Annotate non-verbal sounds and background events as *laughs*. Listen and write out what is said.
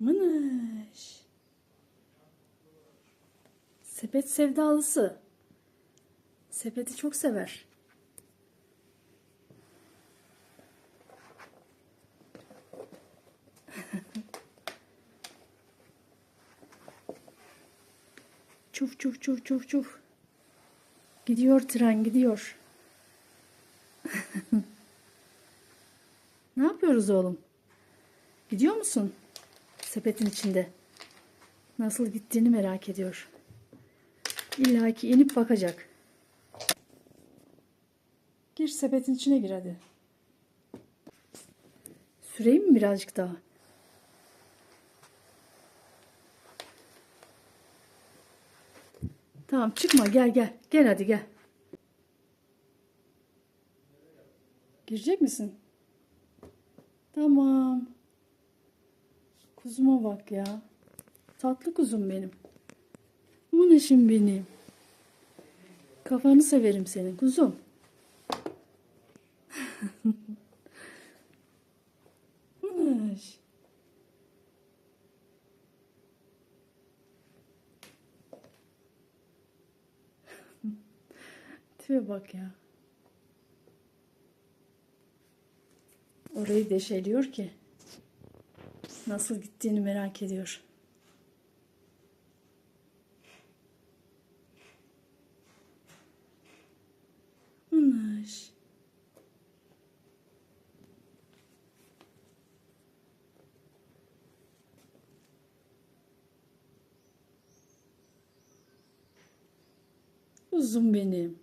Mınış. Sepet sevdalısı. Sepeti çok sever. *laughs* çuf çuf çuf çuf çuf. Gidiyor tren gidiyor. *laughs* ne yapıyoruz oğlum? Gidiyor musun? Sepetin içinde. Nasıl gittiğini merak ediyor. İlla ki inip bakacak. Gir sepetin içine gir hadi. Süreyim mi birazcık daha? Tamam çıkma gel gel. Gel hadi gel. Girecek misin? Tamam. Kuzuma bak ya. Tatlı kuzum benim. Muneşim benim. Kafanı severim senin kuzum. *laughs* Muneş. *laughs* Tipe bak ya. Orayı deşeliyor ki. Nasıl gittiğini merak ediyor. Anış. Uzun benim.